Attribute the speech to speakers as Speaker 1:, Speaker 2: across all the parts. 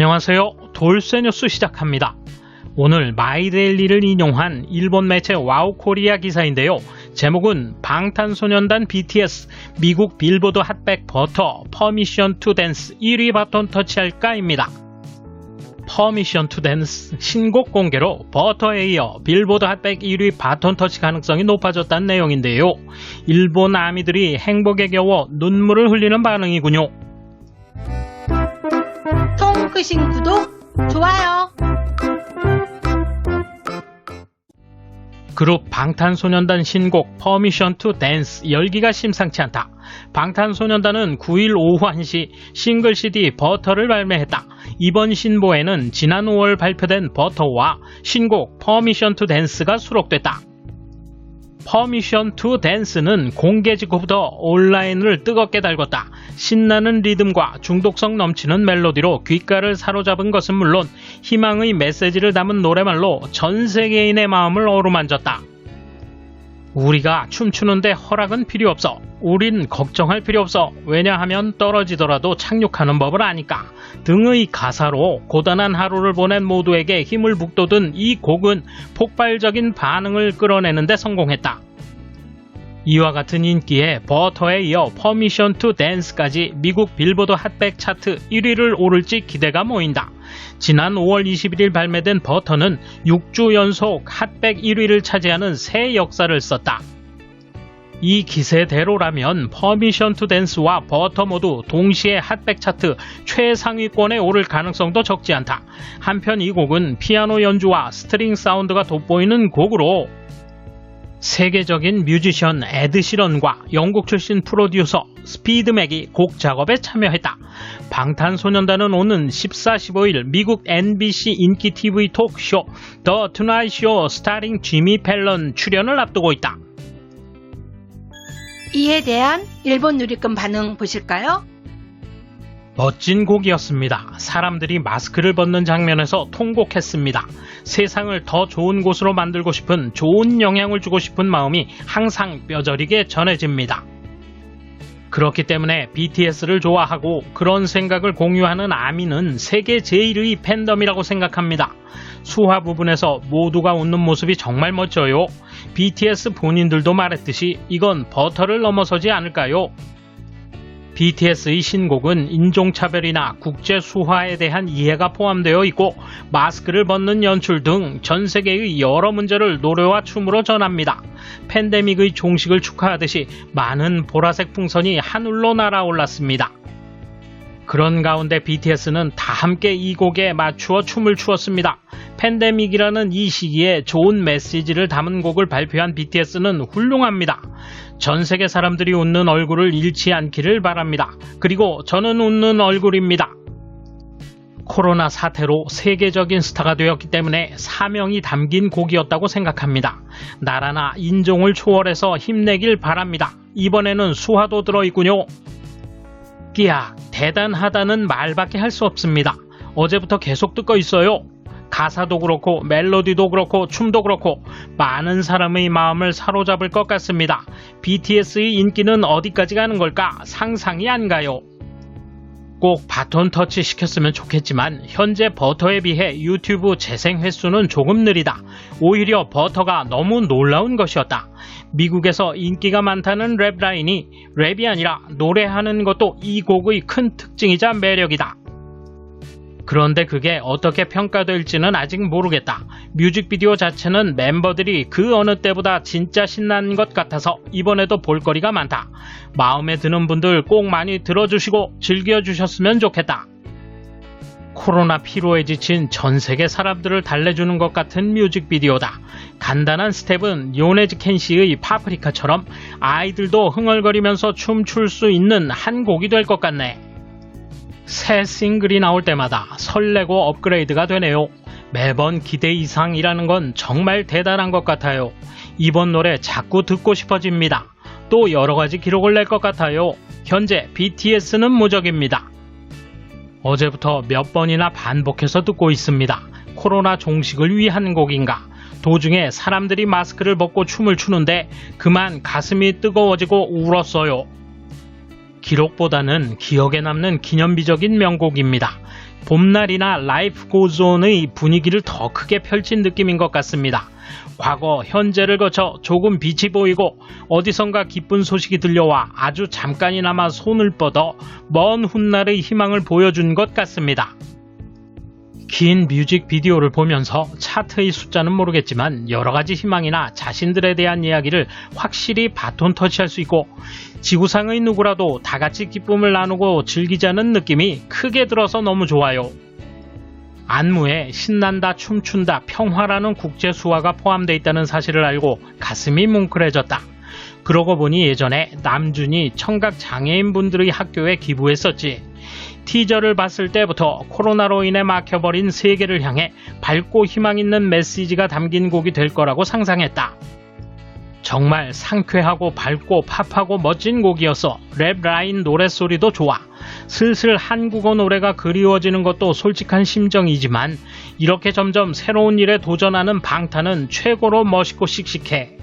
Speaker 1: 안녕하세요. 돌쇠 뉴스 시작합니다. 오늘 마이데일리를 인용한 일본 매체 와우코리아 기사인데요. 제목은 방탄소년단 BTS 미국 빌보드 핫백 버터 퍼미션 투 댄스 1위 바톤 터치할까입니다. 퍼미션 투 댄스 신곡 공개로 버터에 이어 빌보드 핫백 1위 바톤 터치 가능성이 높아졌다는 내용인데요. 일본 아미들이 행복에 겨워 눈물을 흘리는 반응이군요.
Speaker 2: 통 크신 구독, 좋아요.
Speaker 1: 그룹 방탄소년단 신곡 퍼미션 투 댄스 열기가 심상치 않다. 방탄소년단은 9일 오후 1시 싱글 CD 버터를 발매했다. 이번 신보에는 지난 5월 발표된 버터와 신곡 퍼미션 투 댄스가 수록됐다. 퍼미션 투 댄스는 공개 직후부터 온라인을 뜨겁게 달궜다. 신나는 리듬과 중독성 넘치는 멜로디로 귓가를 사로잡은 것은 물론 희망의 메시지를 담은 노래말로 전 세계인의 마음을 어루만졌다. 우리가 춤추는데 허락은 필요 없어. 우린 걱정할 필요 없어. 왜냐하면 떨어지더라도 착륙하는 법을 아니까. 등의 가사로 고단한 하루를 보낸 모두에게 힘을 북돋은 이 곡은 폭발적인 반응을 끌어내는데 성공했다. 이와 같은 인기에 버터에 이어 퍼미션 투 댄스까지 미국 빌보드 핫백 차트 1위를 오를지 기대가 모인다. 지난 5월 21일 발매된 버터는 6주 연속 핫백 1위를 차지하는 새 역사를 썼다. 이 기세대로라면 퍼미션 투 댄스와 버터 모두 동시에 핫백 차트 최상위권에 오를 가능성도 적지 않다. 한편 이 곡은 피아노 연주와 스트링 사운드가 돋보이는 곡으로 세계적인 뮤지션 에드 시런과 영국 출신 프로듀서 스피드맥이 곡 작업에 참여했다. 방탄소년단은 오는 14, 15일 미국 NBC 인기 TV 톡쇼 더 투나잇 쇼 스타링 지미 펠런 출연을 앞두고 있다.
Speaker 2: 이에 대한 일본 누리꾼 반응 보실까요?
Speaker 1: 멋진 곡이었습니다. 사람들이 마스크를 벗는 장면에서 통곡했습니다. 세상을 더 좋은 곳으로 만들고 싶은 좋은 영향을 주고 싶은 마음이 항상 뼈저리게 전해집니다. 그렇기 때문에 BTS를 좋아하고 그런 생각을 공유하는 아미는 세계 제일의 팬덤이라고 생각합니다. 수화 부분에서 모두가 웃는 모습이 정말 멋져요. BTS 본인들도 말했듯이 이건 버터를 넘어서지 않을까요? BTS의 신곡은 인종차별이나 국제 수화에 대한 이해가 포함되어 있고 마스크를 벗는 연출 등 전 세계의 여러 문제를 노래와 춤으로 전합니다. 팬데믹의 종식을 축하하듯이 많은 보라색 풍선이 하늘로 날아올랐습니다. 그런 가운데 BTS는 다 함께 이 곡에 맞추어 춤을 추었습니다. 팬데믹이라는 이 시기에 좋은 메시지를 담은 곡을 발표한 BTS는 훌륭합니다. 전 세계 사람들이 웃는 얼굴을 잃지 않기를 바랍니다. 그리고 저는 웃는 얼굴입니다. 코로나 사태로 세계적인 스타가 되었기 때문에 사명이 담긴 곡이었다고 생각합니다. 나라나 인종을 초월해서 힘내길 바랍니다. 이번에는 수화도 들어있군요. 끼야, 대단하다는 말밖에 할 수 없습니다. 어제부터 계속 듣고 있어요. 가사도 그렇고 멜로디도 그렇고 춤도 그렇고 많은 사람의 마음을 사로잡을 것 같습니다. BTS의 인기는 어디까지 가는 걸까 상상이 안 가요. 꼭 바톤 터치 시켰으면 좋겠지만 현재 버터에 비해 유튜브 재생 횟수는 조금 느리다. 오히려 버터가 너무 놀라운 것이었다. 미국에서 인기가 많다는 랩 라인이 랩이 아니라 노래하는 것도 이 곡의 큰 특징이자 매력이다. 그런데 그게 어떻게 평가될지는 아직 모르겠다. 뮤직비디오 자체는 멤버들이 그 어느 때보다 진짜 신난 것 같아서 이번에도 볼거리가 많다. 마음에 드는 분들 꼭 많이 들어주시고 즐겨주셨으면 좋겠다. 코로나 피로에 지친 전 세계 사람들을 달래주는 것 같은 뮤직비디오다. 간단한 스텝은 요네즈 켄시의 파프리카처럼 아이들도 흥얼거리면서 춤출 수 있는 한 곡이 될 것 같네. 새 싱글이 나올 때마다 설레고 업그레이드가 되네요. 매번 기대 이상이라는 건 정말 대단한 것 같아요. 이번 노래 자꾸 듣고 싶어집니다. 또 여러 가지 기록을 낼 것 같아요. 현재 BTS는 무적입니다. 어제부터 몇 번이나 반복해서 듣고 있습니다. 코로나 종식을 위한 곡인가? 도중에 사람들이 마스크를 벗고 춤을 추는데 그만 가슴이 뜨거워지고 울었어요. 기록보다는 기억에 남는 기념비적인 명곡입니다. 봄날이나 라이프 고존의 분위기를 더 크게 펼친 느낌인 것 같습니다. 과거, 현재를 거쳐 조금 빛이 보이고 어디선가 기쁜 소식이 들려와 아주 잠깐이나마 손을 뻗어 먼 훗날의 희망을 보여준 것 같습니다. 긴 뮤직비디오를 보면서 차트의 숫자는 모르겠지만 여러 가지 희망이나 자신들에 대한 이야기를 확실히 바톤 터치할 수 있고 지구상의 누구라도 다 같이 기쁨을 나누고 즐기자는 느낌이 크게 들어서 너무 좋아요. 안무에 신난다, 춤춘다, 평화라는 국제 수화가 포함되어 있다는 사실을 알고 가슴이 뭉클해졌다. 그러고 보니 예전에 남준이 청각 장애인분들의 학교에 기부했었지. 티저를 봤을 때부터 코로나로 인해 막혀버린 세계를 향해 밝고 희망 있는 메시지가 담긴 곡이 될 거라고 상상했다. 정말 상쾌하고 밝고 팝하고 멋진 곡이었어. 랩 라인 노랫소리도 좋아. 슬슬 한국어 노래가 그리워지는 것도 솔직한 심정이지만 이렇게 점점 새로운 일에 도전하는 방탄은 최고로 멋있고 씩씩해.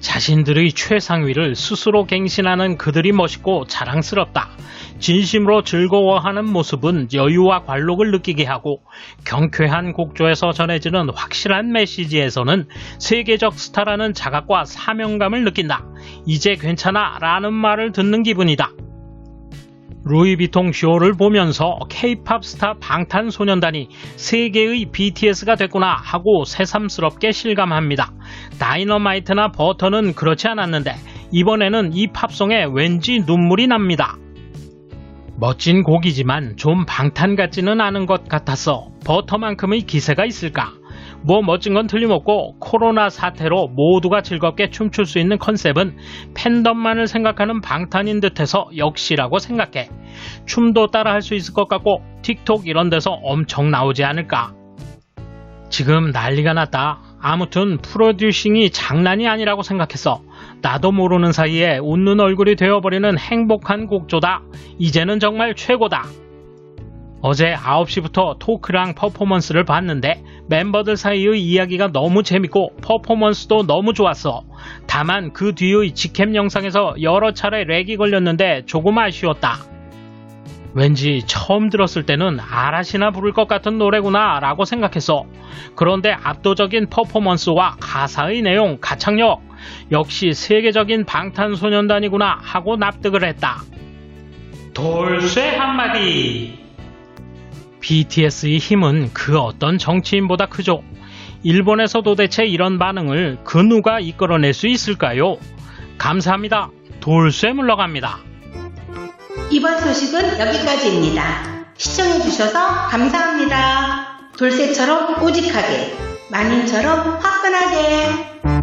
Speaker 1: 자신들의 최상위를 스스로 갱신하는 그들이 멋있고 자랑스럽다. 진심으로 즐거워하는 모습은 여유와 관록을 느끼게 하고 경쾌한 곡조에서 전해지는 확실한 메시지에서는 세계적 스타라는 자각과 사명감을 느낀다. 이제 괜찮아 라는 말을 듣는 기분이다. 루이비통 쇼를 보면서 케이팝 스타 방탄소년단이 세계의 BTS가 됐구나 하고 새삼스럽게 실감합니다. 다이너마이트나 버터는 그렇지 않았는데 이번에는 이 팝송에 왠지 눈물이 납니다. 멋진 곡이지만 좀 방탄 같지는 않은 것 같아서 버터만큼의 기세가 있을까? 뭐 멋진 건 틀림없고 코로나 사태로 모두가 즐겁게 춤출 수 있는 컨셉은 팬덤만을 생각하는 방탄인 듯해서 역시라고 생각해. 춤도 따라 할 수 있을 것 같고 틱톡 이런 데서 엄청 나오지 않을까? 지금 난리가 났다. 아무튼 프로듀싱이 장난이 아니라고 생각했어. 나도 모르는 사이에 웃는 얼굴이 되어버리는 행복한 곡조다. 이제는 정말 최고다. 어제 9시부터 토크랑 퍼포먼스를 봤는데 멤버들 사이의 이야기가 너무 재밌고 퍼포먼스도 너무 좋았어. 다만 그 뒤의 직캠 영상에서 여러 차례 렉이 걸렸는데 조금 아쉬웠다. 왠지 처음 들었을 때는 아라시나 부를 것 같은 노래구나 라고 생각했어. 그런데 압도적인 퍼포먼스와 가사의 내용, 가창력, 역시 세계적인 방탄소년단이구나 하고 납득을 했다. 돌쇠 한마디! BTS의 힘은 그 어떤 정치인보다 크죠. 일본에서 도대체 이런 반응을 그 누가 이끌어낼 수 있을까요? 감사합니다. 돌쇠 물러갑니다.
Speaker 2: 이번 소식은 여기까지입니다. 시청해주셔서 감사합니다. 돌쇠처럼 우직하게, 만인처럼 화끈하게.